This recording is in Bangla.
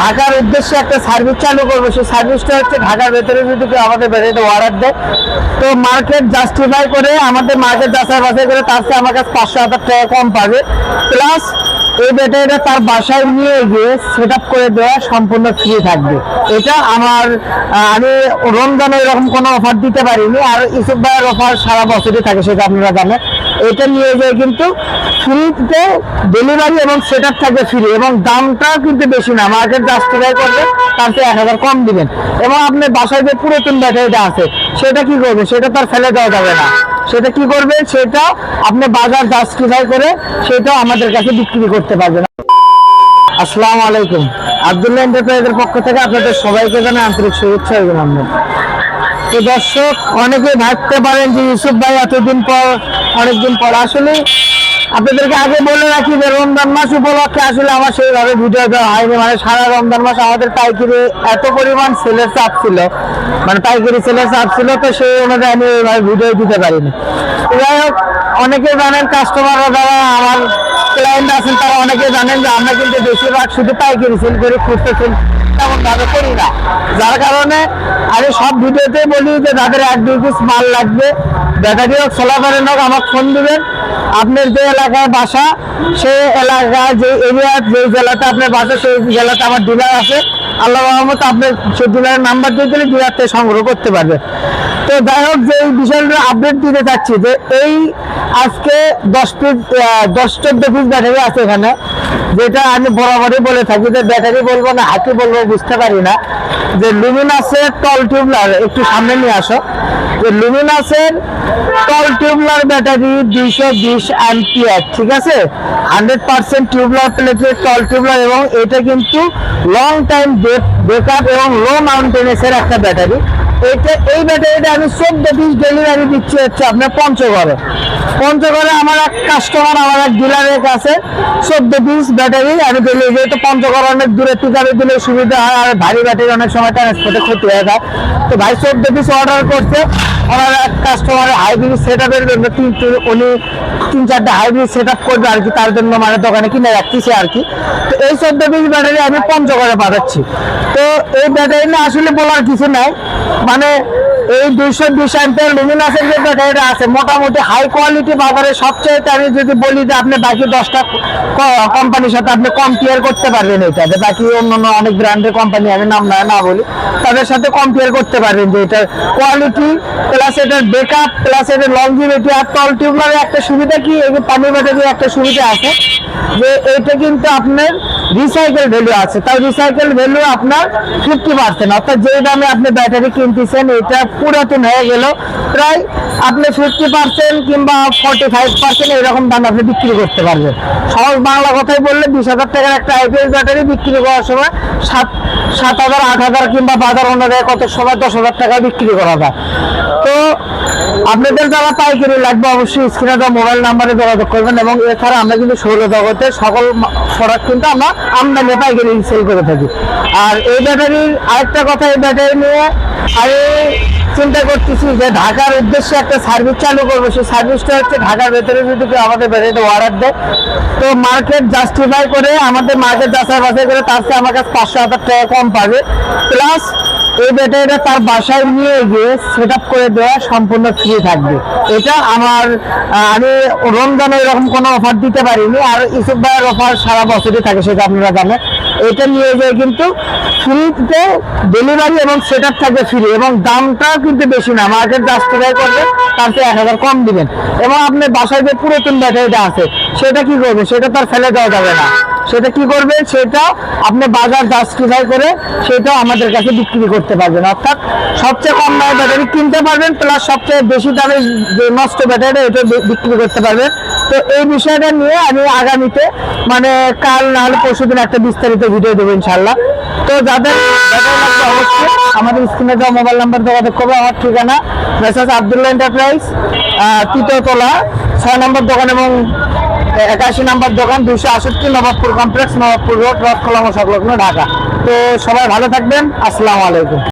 ঢাকার উদ্দেশ্যে একটা সার্ভিস চালু করব। সেই সার্ভিসটা হচ্ছে ঢাকার ভেতরে যদি কেউ আমাদের ব্যাটারিতে অর্ডার দেয়, তো মার্কেট জাস্টিফাই করে আমাদের মার্কেট যাচাই বাছাই করে তার চেয়ে আমার কাছে পাঁচশো হাজার টাকা কম পাবে। প্লাস এই ব্যাটারিটা তার বাসায় নিয়ে গিয়ে সেট করে দেওয়া সম্পূর্ণ ফ্রি থাকবে। এটা আমার আমি রমজানে এরকম কোনো অফার দিতে পারিনি, আর ইসুফ ভাইয়ের অফার সারা বছরই থাকে, সেটা আপনারা জানেন। এটা নিয়ে যায় কিন্তু ফ্রিতে ডেলিভারি এবং সেট আপ থাকবে ফ্রি এবং দামটাও কিন্তু বেশি না মার্কেট জাস্টিফাই করবে, তার চেয়ে এক হাজার কম দিবেন। এবং আপনার বাসায় যে পুরাতন ব্যাটারিটা আছে, সেটা কি করবে? সেটা তার ফেলে দেওয়া যাবে না। সেটা কি করবে? সেটা আপনি বাজার জাস্টিফাই করে সেটা আমাদের কাছে বিক্রি করতে পারবেন আসসালামু আলাইকুম। আব্দুল্লাহ এন্টারপ্রাইজের পক্ষ থেকে আপনাদের সবাইকে জানাই আন্তরিক শুভেচ্ছা অভিনন্দন। তো দর্শক অনেকে ভাবতে পারেন যে ইউসুফ ভাই এতদিন পর, অনেকদিন পর আসলে আপনাদেরকে আগে বলে রাখি যে রমজান মাস উপলক্ষে আসলে আমার সেইভাবে ভিডিও দেওয়া হয়নি। মানে সারা রমজান মাস আমাদের পাইকারি এত পরিমাণ সেলের চাপ ছিল। মানে পাইকারি সেলের চাপ ছিল তো সেই অনুযায়ী আমি ওইভাবে ভিডিও দিতে পারিনি। যাই হোক অনেকে জানেন কাস্টমাররা যারা আমার ক্লায়েন্ট আছেন, তারা অনেকে জানেন যে আমরা কিন্তু বেশিরভাগ শুধু পাইকারি সেল করি খুচরো সেল তেমন ভাবে করি না। যার কারণে আমি সব ভিডিওতে বলি যে তাদের এক দুই পিস মাল লাগবে। ব্যাটারি হোক প্যানেল হোক আমাকে ফোন দেবেন। আপনার যে এলাকায় বাসা, সেই এলাকায় যে এরিয়া যে জেলাতে আপনার বাসা, সেই জেলাতে আমার ডিলার আছে। আল্লাহ রহমত আপনার ডিলারের নাম্বার দিয়ে দিলে ডিলার থেকে সংগ্রহ করতে পারবে। তো যাই হোক, যে এই বিষয়টা আপডেট দিতে চাচ্ছি যে এই আজকে দশ পিস দশ চোদ্দ পিস ব্যাটারি আছে এখানে, যেটা আমি বরাবরই বলে থাকি যে ব্যাটারি বলব না হাতি বলব বুঝতে পারি না। যে লুমিনাসের টল টিউবলার একটু সামনে নিয়ে আসো। যে লুমিনাসের টল টিউবলার ব্যাটারি দুইশো বিশ অ্যাম্পিয়ার ঠিক আছে? হান্ড্রেড পার্সেন্ট টিউবলার প্লেটের টল টিউবলার এবং এটা কিন্তু লং টাইম ব্রেকআপ এবং লো মাউন্টেনেসের একটা ব্যাটারি। এটা এই ব্যাটারিটা আমি চোদ্দ পিস ডেলিভারি দিচ্ছি হচ্ছে আপনার পঞ্চগড়ে। পঞ্চগড়ে আমার এক কাস্টমার আমার এক ডিলারের কাছে চোদ্দ পিস ব্যাটারি। আমি দিলে যেহেতু পঞ্চগড় অনেক দূরে পিকারে দিলে সুবিধা হয়, আর ভারী ব্যাটারি অনেক সময় ট্রান্সপোর্টে ক্ষতি হয়ে যায়। তো ভাই, চোদ্দ পিস অর্ডার করছে। আমার এক কাস্টমার হাইব্রিড সেট আপের জন্য তিন উনি তিন চারটে হাইব্রিড সেট আপ করবে আর কি, তার জন্য মানে দোকানে কিনে রাখতেছে আর কি। তো এই চোদ্দ পিস ব্যাটারি আমি পঞ্চগড়ে পাঠাচ্ছি। তো এই ব্যাটারি না আসলে বলার কিছু নাই। মানে এই দুইশো বিশ অ্যাম্পিয়ার লুমিনাসের যে ব্যাটারিটা আছে, মোটামুটি হাই কোয়ালিটি বাজারে সবচেয়ে আমি যদি বলি যে আপনি বাকি দশটা কোম্পানির সাথে আপনি কম্পেয়ার করতে পারবেন এটা, যে বাকি অন্য অন্য অনেক ব্র্যান্ডের কোম্পানি আমি নাম না না বলি, তাদের সাথে কম্পেয়ার করতে পারবেন যে এটার কোয়ালিটি প্লাস এটার ব্যাকআপ প্লাস এটার লংজিভিটি আর টল টিউবলারের একটা সুবিধা কি? এই যে পানি ব্যাটারির একটা সুবিধা আছে, যে এটা কিন্তু আপনার রিসাইকেল ভ্যালু আছে। তাই রিসাইকেল ভ্যালু আপনার ফিফটি পার্সেন্ট অর্থাৎ যে দামে আপনি ব্যাটারি কিনতেছেন, এটা পুরাতন হয়ে গেল। প্রায় আপনি ফিফটি পার্সেন্ট কিংবা ফর্টি ফাইভ পার্সেন্ট এরকম দাম আপনি বিক্রি করতে পারবেন। সহজ বাংলা কথাই বললে বিশ হাজার টাকার একটা আইপিএস ব্যাটারি বিক্রি করার সময় সাত সাত হাজার, আট হাজার কিংবা বাজার অনুযায়ী কত সময় দশ হাজার টাকায় বিক্রি করা যায়। তো আপনাদের যারা পাইকারি লাগবে অবশ্যই স্ক্রিনে দেওয়া মোবাইল নাম্বারে যোগাযোগ করবেন এবং এছাড়া আমরা কিন্তু সৌর জগতে সকল প্রোডাক্ট কিন্তু আমরা আমদানি পাইকারি সেল করে থাকি। আর এই ব্যাটারির আরেকটা কথা, এই ব্যাটারি নিয়ে আমি চিন্তা করতেছি যে ঢাকার উদ্দেশ্যে একটা সার্ভিস চালু করব। সেই সার্ভিসটা হচ্ছে ঢাকার ভেতরে যদি কেউ আমাদের ব্যাটারিতে অর্ডার দেয়, তো মার্কেট জাস্টিফাই করে, আমাদের মার্কেট যাচাই বাছাই করে তার আমার কাছে পাঁচশো হাজার টাকা কম পাবে। প্লাস এই ব্যাটারিটা তার বাসায় নিয়ে গিয়ে সেট করে দেওয়া সম্পূর্ণ ফ্রি থাকবে। এটা আমার আমি রমজানে এরকম কোনো অফার দিতে পারিনি, আর ইসুফ ভাইয়ের অফার সারা বছরই থাকে, সেটা আপনারা জানেন। এটা নিয়ে যায় কিন্তু ফ্রিতে ডেলিভারি এবং সেট থাকবে ফ্রি এবং দামটাও কিন্তু বেশি না মার্কেট জাস্টিফাই করবে, তার চেয়ে এক হাজার কম দিবেন। এবং আপনার বাসায় যে পুরাতন ব্যাটারিটা আছে, সেটা কি করবে সেটা তার ফেলে দেওয়া যাবে না। সেটা কি করবে? সেটা আপনি বাজার জাস্টিফাই করে সেটা আমাদের কাছে বিক্রি করতে পারবেন। অর্থাৎ সবচেয়ে কম দামে ব্যাটারি কিনতে পারবেন প্লাস সবচেয়ে বেশি দামে যে নষ্ট ব্যাটারি এটা বিক্রি করতে পারবেন। তো এই বিষয়টা নিয়ে আমি আগামীতে মানে কাল না হলে পরশু দিন একটা বিস্তারিত ভিডিও দেবো ইনশাল্লাহ তো যাদের অবশ্যই আমাদের স্ক্রিনে দেওয়া মোবাইল নাম্বার যোগাযোগ করবে। আমার ঠিকানা মেসাজ আবদুল্লাহ এন্টারপ্রাইজ তৃতীয়তলা ছয় নম্বর দোকান এবং একাশি নাম্বার দোকান দুশো আষট্টি নবাবপুর কমপ্লেক্স, নবাবপুর রোড, রথ সংলগ্ন ঢাকা। তো সবাই ভালো থাকবেন, আসসালামু আলাইকুম।